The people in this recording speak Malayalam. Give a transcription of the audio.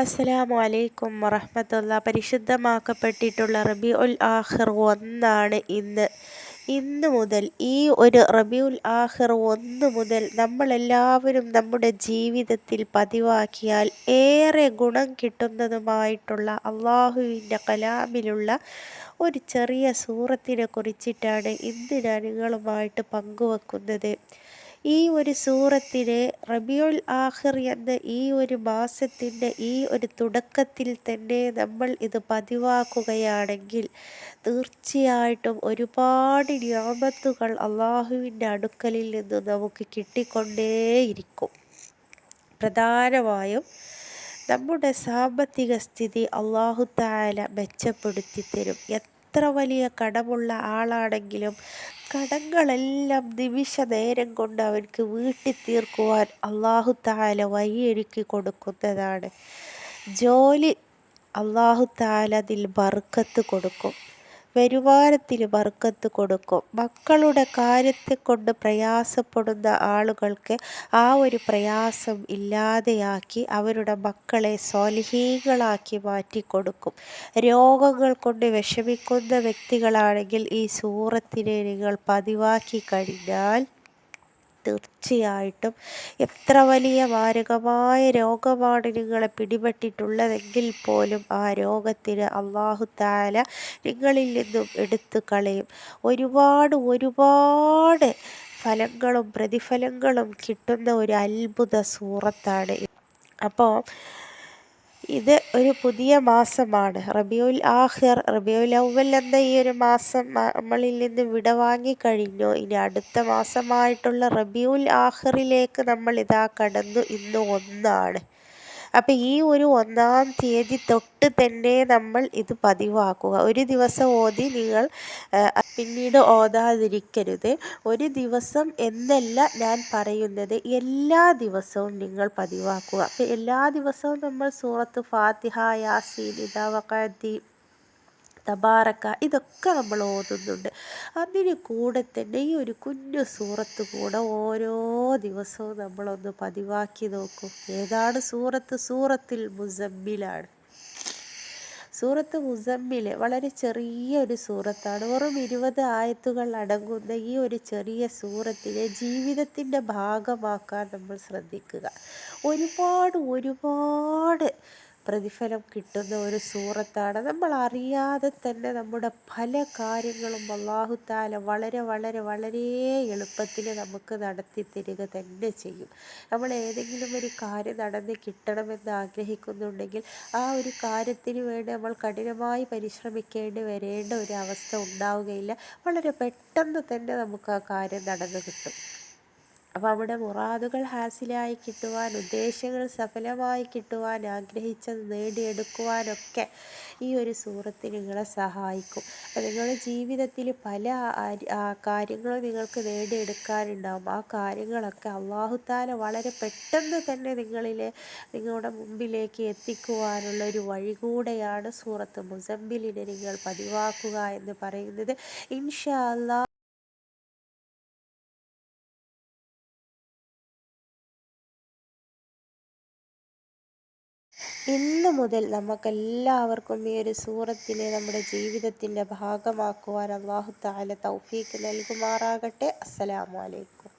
അസ്സലാമു അലൈക്കും വറഹമത്തുള്ള. പരിശുദ്ധമാക്കപ്പെട്ടിട്ടുള്ള റബി ഉൽ ആഹിർ ഒന്നാണ് ഇന്ന്. ഇന്ന് മുതൽ ഈ ഒരു റബിയുൽ ആഹിർ ഒന്ന് മുതൽ നമ്മളെല്ലാവരും നമ്മുടെ ജീവിതത്തിൽ പതിവാക്കിയാൽ ഏറെ ഗുണം കിട്ടുന്നതുമായിട്ടുള്ള അള്ളാഹുവിന്റെ കലാമിലുള്ള ഒരു ചെറിയ സൂറത്തിനെ കുറിച്ചിട്ടാണ് ഇന്ന് ഞാൻ നിങ്ങളുമായിട്ട് പങ്കുവെക്കുന്നത്. ഈ ഒരു സൂറത്തിലെ റബിയുൽ ആഹിർ എന്ന ഈ ഒരു മാസത്തിന്റെ ഈ ഒരു തുടക്കത്തിൽ തന്നെ നമ്മൾ ഇത് പതിവാക്കുകയാണെങ്കിൽ തീർച്ചയായിട്ടും ഒരുപാട് ഞാമത്തുകൾ അള്ളാഹുവിന്റെ അടുക്കലിൽ നിന്ന് നമുക്ക് കിട്ടിക്കൊണ്ടേയിരിക്കും. പ്രധാനമായും നമ്മുടെ സാമ്പത്തിക സ്ഥിതി അള്ളാഹു താല മെച്ചപ്പെടുത്തി തരും എത്ര വലിയ കടമുള്ള ആളാണെങ്കിലും കടങ്ങളെല്ലാം നിമിഷ നേരം കൊണ്ട് അവർക്ക് വീട്ടി തീർക്കുവാൻ അള്ളാഹു താല വഴിയൊരുക്കി കൊടുക്കുന്നതാണ്. ജോലി അള്ളാഹു താല അതിൽ ബർക്കത്ത് കൊടുക്കും. വരുമാനത്തിൽ ബർക്കത്ത് കൊടുക്കും. മക്കളുടെ കാര്യത്തെ കൊണ്ട് പ്രയാസപ്പെടുന്ന ആളുകൾക്ക് ആ ഒരു പ്രയാസം ഇല്ലാതെയാക്കി അവരുടെ മക്കളെ സ്വാലിഹീകളാക്കി മാറ്റിക്കൊടുക്കും രോഗങ്ങൾ കൊണ്ട് വിഷമിക്കുന്ന വ്യക്തികളാണെങ്കിൽ ഈ സൂറത്തിനെ നിങ്ങൾ പതിവാക്കി കഴിഞ്ഞാൽ തീർച്ചയായിട്ടും. എത്ര വലിയ മാരകമായ രോഗമാണ് പിടിപെട്ടിട്ടുള്ളതെങ്കിൽ പോലും ആ രോഗത്തിന് അള്ളാഹു താല നിങ്ങളിൽ നിന്നും എടുത്തു കളയും. ഒരുപാട് ഒരുപാട് ഫലങ്ങളും പ്രതിഫലങ്ങളും കിട്ടുന്ന ഒരു അത്ഭുത സൂറത്താണ് അപ്പോൾ ഇത് ഒരു പുതിയ മാസമാണ്. റബിയുൽ ആഹിർ റബിയുൽ അവൽ എന്ന ഈ ഒരു മാസം നമ്മളിൽ നിന്ന് വിടവാങ്ങി കഴിഞ്ഞു. ഇനി അടുത്ത മാസമായിട്ടുള്ള റബിയുൽ ആഹിറിലേക്ക് നമ്മൾ ഇതാ കടന്നു. ഇന്ന് ഒന്നാണ്. അപ്പം ഈ ഒരു ഒന്നാം തീയതി തൊട്ട് തന്നെ നമ്മൾ ഇത് പതിവാക്കുക. ഒരു ദിവസം ഓതി നിങ്ങൾ പിന്നീട് ഓതാതിരിക്കരുത്. ഒരു ദിവസം എന്നല്ല ഞാൻ പറയുന്നത്. എല്ലാ ദിവസവും നിങ്ങൾ പതിവാക്കുക. അപ്പം എല്ലാ ദിവസവും നമ്മൾ സൂറത്ത് ഫാത്തിഹ യാസീൻ ഇതാവക്കാത്തി തബാറക്ക ഇതൊക്കെ നമ്മൾ ഓതുന്നുണ്ട്. അതിന് കൂടെ തന്നെ ഈ ഒരു കുഞ്ഞു സൂറത്ത് കൂടെ ഓരോ ദിവസവും നമ്മളൊന്ന് പതിവാക്കി നോക്കും. ഏതാണ് സൂറത്ത്? സൂറത്തിൽ മുസമ്മിലാണ്. സൂറത്ത് മുസമ്മിൽ വളരെ ചെറിയ ഒരു സൂറത്താണ്. വെറും ഇരുപത് ആയത്തുകൾ അടങ്ങുന്ന ഈ ഒരു ചെറിയ സൂറത്തിനെ ജീവിതത്തിന്റെ ഭാഗമാക്കാൻ നമ്മൾ ശ്രദ്ധിക്കുക. ഒരുപാട് ഒരുപാട് പ്രതിഫലം കിട്ടുന്ന ഒരു സൂറത്താണ്. നമ്മൾ അറിയാതെ തന്നെ നമ്മുടെ പല കാര്യങ്ങളും അള്ളാഹു താല വളരെ വളരെ വളരെ എളുപ്പത്തിൽ നമുക്ക് നടത്തി തരിക തന്നെ ചെയ്യും. നമ്മൾ ഏതെങ്കിലും ഒരു കാര്യം നടന്ന് കിട്ടണമെന്ന് ആഗ്രഹിക്കുന്നുണ്ടെങ്കിൽ ആ ഒരു കാര്യത്തിന് വേണ്ടി നമ്മൾ കഠിനമായി പരിശ്രമിക്കേണ്ടി വരേണ്ട ഒരു അവസ്ഥ ഉണ്ടാവുകയില്ല. വളരെ പെട്ടെന്ന് തന്നെ നമുക്ക് ആ കാര്യം നടന്നു കിട്ടും. അപ്പോൾ അവിടെ മുറാദുകൾ ഹാസിലായി കിട്ടുവാൻ ഉദ്ദേശങ്ങൾ സഫലമായി കിട്ടുവാൻ ആഗ്രഹിച്ചത് നേടിയെടുക്കുവാനൊക്കെ ഈ ഒരു സൂറത്ത് നിങ്ങളെ സഹായിക്കും. നിങ്ങളുടെ ജീവിതത്തിൽ പല കാര്യങ്ങളും നിങ്ങൾക്ക് നേടിയെടുക്കാനുണ്ടാവും. ആ കാര്യങ്ങളൊക്കെ അള്ളാഹുത്താല വളരെ പെട്ടെന്ന് തന്നെ നിങ്ങളിലെ നിങ്ങളുടെ മുമ്പിലേക്ക് എത്തിക്കുവാനുള്ള ഒരു വഴി കൂടെയാണ് സൂറത്ത് മുസമ്പിലിനെ നിങ്ങൾ പതിവാക്കുക എന്ന് പറയുന്നത്. ഇൻഷാ അല്ലാ ഇന്ന് മുതൽ നമുക്കെല്ലാവർക്കും ഈ ഒരു സൂറത്തിനെ നമ്മുടെ ജീവിതത്തിന്റെ ഭാഗമാക്കുവാൻ അള്ളാഹു താല തൗഫീക്ക് നൽകുമാറാകട്ടെ. അസ്സലാമു അലൈക്കും.